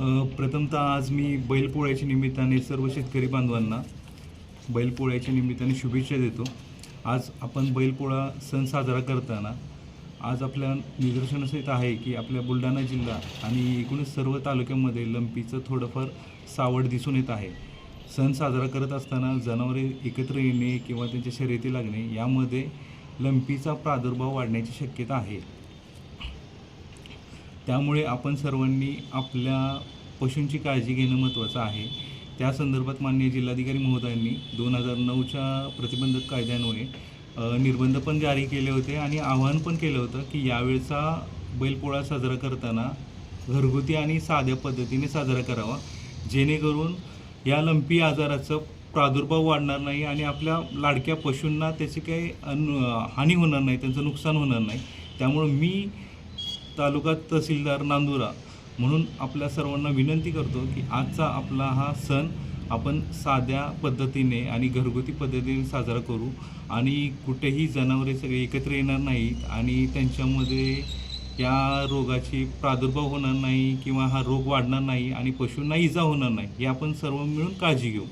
प्रथमतः आज मी बैलपोळ्याच्या निमित्ताने सर्व शेतकरी बांधवांना बैलपोळ्याच्या निमित्ताने शुभेच्छा देतो. आज आपण बैलपोळा सण साजरा करताना आज आपल्या निदर्शनास येत आहे की आपल्या बुलढाणा जिल्हा आणि एकूणच सर्व तालुक्यामध्ये लंपीचं थोडंफार सावड दिसून येत आहे. सण साजरा करत असताना जनावरे एकत्र येणे किंवा त्यांच्या शर्यती लागणे यामध्ये लंपीचा प्रादुर्भाव वाढण्याची शक्यता आहे. त्यामुळे आपण सर्वांनी आपल्या पशूंची काळजी घेणं महत्त्वाचं आहे. त्या संदर्भात माननीय जिल्हाधिकारी महोदयांनी दोन हजार नऊच्या प्रतिबंधक कायद्यान्वये निर्बंध पण जारी केले होते आणि आवाहन पण केलं होतं की यावेळचा बैलपोळा साजरा करताना घरगुती आणि साध्या पद्धतीने साजरा करावा. जेणेकरून या लंपी आजाराचं प्रादुर्भाव वाढणार नाही आणि आपल्या लाडक्या पशूंना त्याची काही अन हानी होणार नाही त्यांचं नुकसान होणार नाही. त्यामुळं मी तालुका तहसीलदार नांदुरा म्हणून आपल्या सर्वांना विनंती करतो की आजचा आपला हा सण आपण साध्या पद्धतीने आणि घरगुती पद्धतीने साजरा करू. आणि कुठेही जनावरे सगळे एकत्र येणार नाहीत आणि त्यांच्यामध्ये या रोगाची प्रादुर्भाव होणार नाही किंवा हा रोग वाढणार नाही आणि पशूंना इजा होणार नाही हे आपण सर्व मिळून काळजी घेऊ.